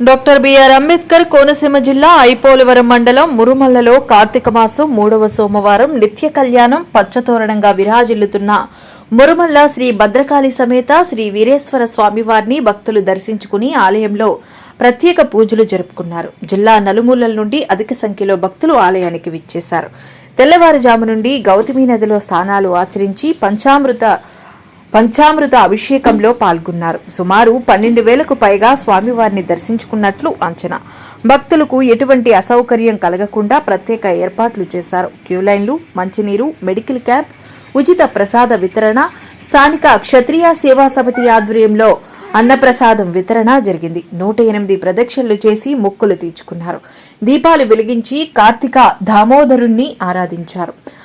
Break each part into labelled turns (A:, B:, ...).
A: Doctor BR Ambedkar Konaseema జిల్లా ఐపోలవరం మండలం మురుమల్లలో కార్తీక మాసం మూడవ సోమవారం నిత్య కళ్యాణం పచ్చతోరణంగా విరాజిల్లుతున్న మురుమల్ల శ్రీ భద్రకాళి సమేత శ్రీ వీరేశ్వర స్వామివారిని భక్తులు దర్శించుకుని ఆలయంలో ప్రత్యేక పూజలు జరుపుకున్నారు. జిల్లా నలుమూలల నుండి అధిక సంఖ్యలో భక్తులు ఆలయానికి విచ్చేశారు. తెల్లవారుజాము నుండి గౌతమి నదిలో స్నానాలు ఆచరించి పంచామృత పంచామృత అభిషేకంలో పాల్గొన్నారు. సుమారు పన్నెండు వేలకు పైగా స్వామివారిని దర్శించుకున్నట్లు అంచనా. భక్తులకు ఎటువంటి అసౌకర్యం కలగకుండా ప్రత్యేక ఏర్పాట్లు చేశారు. క్యూలైన్లు మంచినీరు మెడికల్ క్యాంప్ ఉచిత ప్రసాద వితరణ స్థానిక క్షత్రియ సేవా సమితి ఆధ్వర్యంలో అన్నప్రసాదం వితరణ జరిగింది. నూట ఎనిమిది ప్రదక్షిణలు చేసి మొక్కులు తీర్చుకున్నారు. దీపాలు వెలిగించి కార్తీక దామోదరుణ్ణి ఆరాధించారు.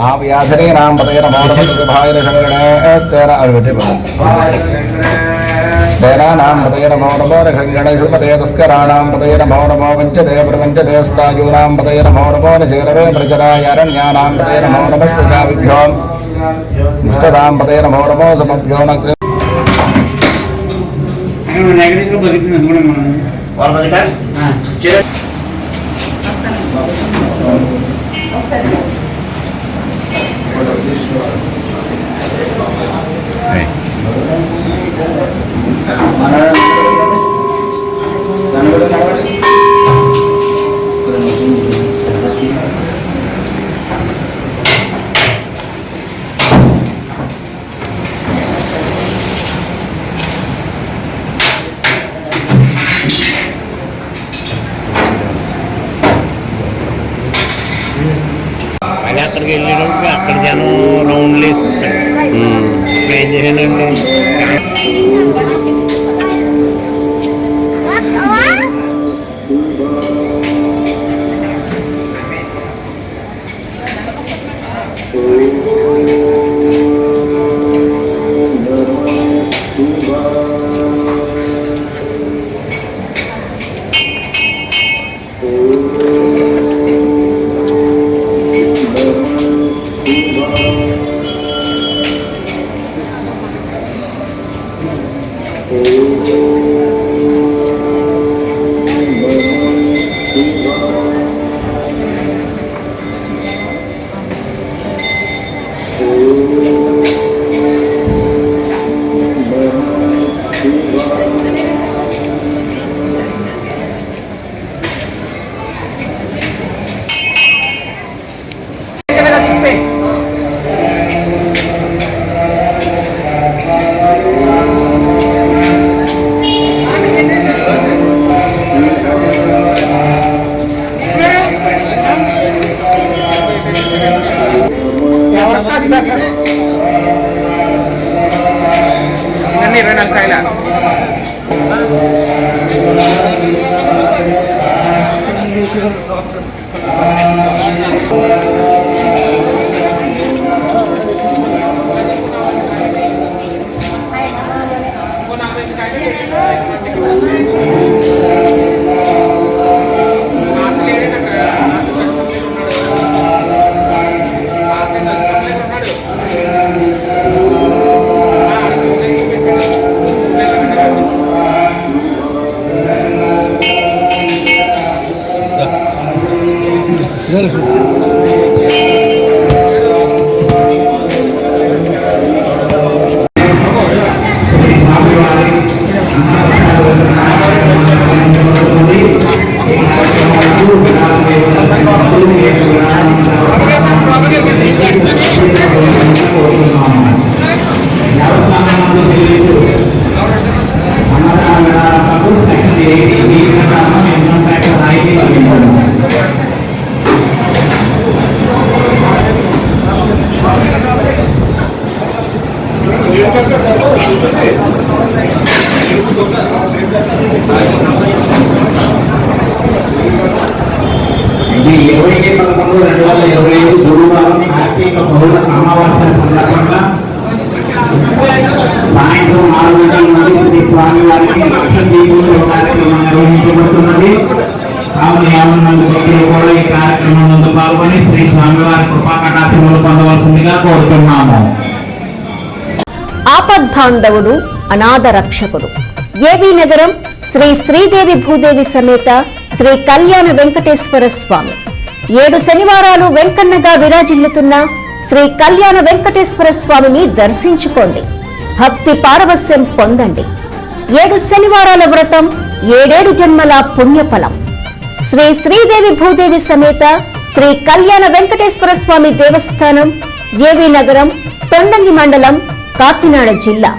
B: ആ വ്യാധനേ നാം പതേന മോടഭായന ശങ്കരണേസ്തേന അഴുവട്ടി സ്തേനാം പതേന മോടമോര ശങ്കരണേഷു പതേ തസ്കരാണാം പതേന മോടമോ വഞ്ചതേ പ്രപഞ്ചതേ സ്ഥായൂനാം പതേന മോടമോന ചേരവേ പ്രചരായരണ്യാനാം പതേന മോടമസ്തുകാവിഭ്യോം
C: ഇഷ്ടതാം പതേന മോടമോ സമഭ്യോണ ബന്ധപ്പെട്ടാൽ this
B: Ya, teater
C: gini dong nggak kerja no round list. Hmm. Thank you.
D: ఇవన్నీ ఇరవై నాలుగు కాయల
B: శ్రీ
E: Gracias. బహుళ అమావాస్య సందర్భంగా సాయంత్రం నాలుగు గంటల నుండి శ్రీ స్వామి వారికి లక్ష కార్యక్రమం నిర్వహించబడుతున్నది. కావున యాభై మంది భక్తులు కూడా ఈ కార్యక్రమం నందు పాల్గొని శ్రీ స్వామివారి కృపా కటాక్షములు పొందవలసిందిగా కోరుతున్నాము.
F: ఆపద్ధాంధవుడు అనాథ రక్షకుడు. ఏవి నగరం శ్రీ శ్రీదేవి భూదేవి సమేత శ్రీ కళ్యాణ వెంకటేశ్వర స్వామి. ఏడు శనివారాలు వెంకన్నగా విరాజిల్లుతున్న శ్రీ కళ్యాణ వెంకటేశ్వర స్వామిని దర్శించుకోండి. భక్తి పారవస్యం పొందండి. ఏడు శనివారాల వ్రతం ఏడేడు జన్మల పుణ్యఫలం. శ్రీ శ్రీదేవి భూదేవి సమేత శ్రీ కళ్యాణ వెంకటేశ్వర స్వామి దేవస్థానం ఏవి నగరం తొండంగి మండలం కాకినాడ జిల్లా.